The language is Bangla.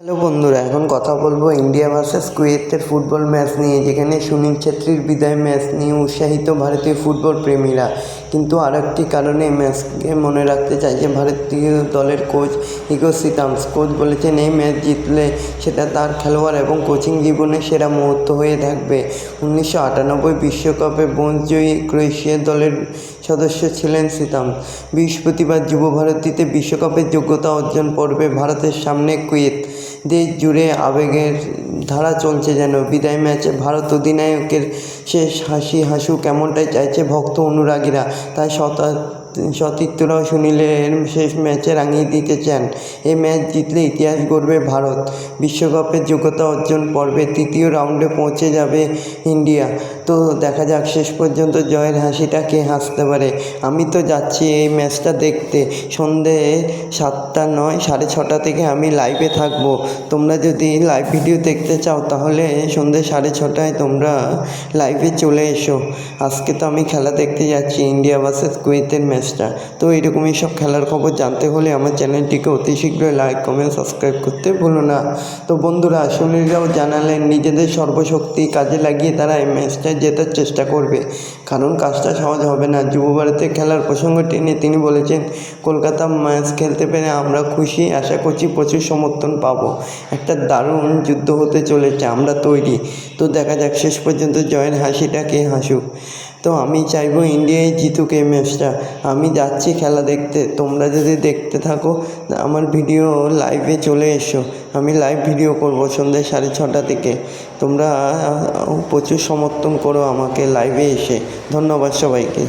হ্যালো বন্ধুরা, এখন কথা বলব ইন্ডিয়া ভার্সেস কুয়েতের ফুটবল ম্যাচ নিয়ে, যেখানে সুনীল ছেত্রীর বিদায় ম্যাচ নিয়ে উৎসাহিত ভারতীয় ফুটবল প্রেমীরা। কিন্তু আর একটি কারণে ম্যাচকে মনে রাখতে চাইছে ভারতীয় দলের কোচ ইগো সিতামস কোচ বলেছেন এই ম্যাচ জিতলে সেটা তার খেলোয়াড় এবং কোচিং জীবনের সেরা মুহূর্ত হয়ে থাকবে। উনিশশো আটানব্বই বিশ্বকাপে ব্রোঞ্জজয়ী ক্রোয়েশিয়া দলের সদস্য ছিলেন সিতাম বৃহস্পতিবার যুব ভারতীতে বিশ্বকাপের যোগ্যতা অর্জন পর্বে ভারতের সামনে কুয়েত দেশ জুড়ে আবেগের ধারা চলছে যেন। বিদায় ম্যাচে ভারত অধিনায়কের শেষ হাসি হাসু কেমনটাই চাইছে ভক্ত অনুরাগীরা, তাই শতা সতীর্থরাও সুনীলের শেষ ম্যাচে রাঙিয়ে দিতে চান। এই ম্যাচ জিতলে ইতিহাস গড়বে ভারত। বিশ্বকাপের যোগ্যতা অর্জন পর্বে তৃতীয় রাউন্ডে পৌঁছে যাবে ইন্ডিয়া। তো দেখা যাক শেষ পর্যন্ত জয়ের হাসিটা কে হাসতে পারে। আমি তো যাচ্ছি এই ম্যাচটা দেখতে। সন্ধে সাতটা নয়, সাড়ে ছটা থেকে আমি লাইভে থাকব। তোমরা যদি লাইভ ভিডিও দেখতে চাও, তাহলে সন্ধে সাড়ে ছটায় তোমরা লাইভে চলে এসো। আজকে তো আমি খেলা দেখতে যাচ্ছি, ইন্ডিয়া ভার্সেস কুয়েতের ম্যাচটা। তো এরকমই সব খেলার খবর জানতে হলে আমার চ্যানেলটিকে অতি শীঘ্রই লাইক কমেন্ট সাবস্ক্রাইব করতে ভুলো না। তো বন্ধুরা সুনীলরাও জানালেন, নিজেদের সর্বশক্তি কাজে লাগিয়ে তারা এই ম্যাচটা জেতার চেষ্টা করবে। কারণ কাজটা সহজ হবে না। যুব ভারতে খেলার প্রসঙ্গ টেনে তিনি বলেছেন, কলকাতা ম্যাচ খেলতে পেরে আমরা খুশি। আশা করছি প্রচুর সমর্থন পাবো। একটা দারুণ যুদ্ধ হতে চলেছে। আমরা তৈরি। তো দেখা যাক, শেষ পর্যন্ত জয়ের হাসিটা কে হাসুক। তো আমি চাইব ইন্ডিয়াই জিতুক এই ম্যাচটা। আমি যাচ্ছি খেলা দেখতে। তোমরা যদি দেখতে থাকো, আমার ভিডিও লাইভে চলে এসো। আমি লাইভ ভিডিও করব সন্ধ্যে সাড়ে ছটা থেকে। তোমরা প্রচুর সমর্থন করো আমাকে লাইভে এসে। ধন্যবাদ সবাইকে।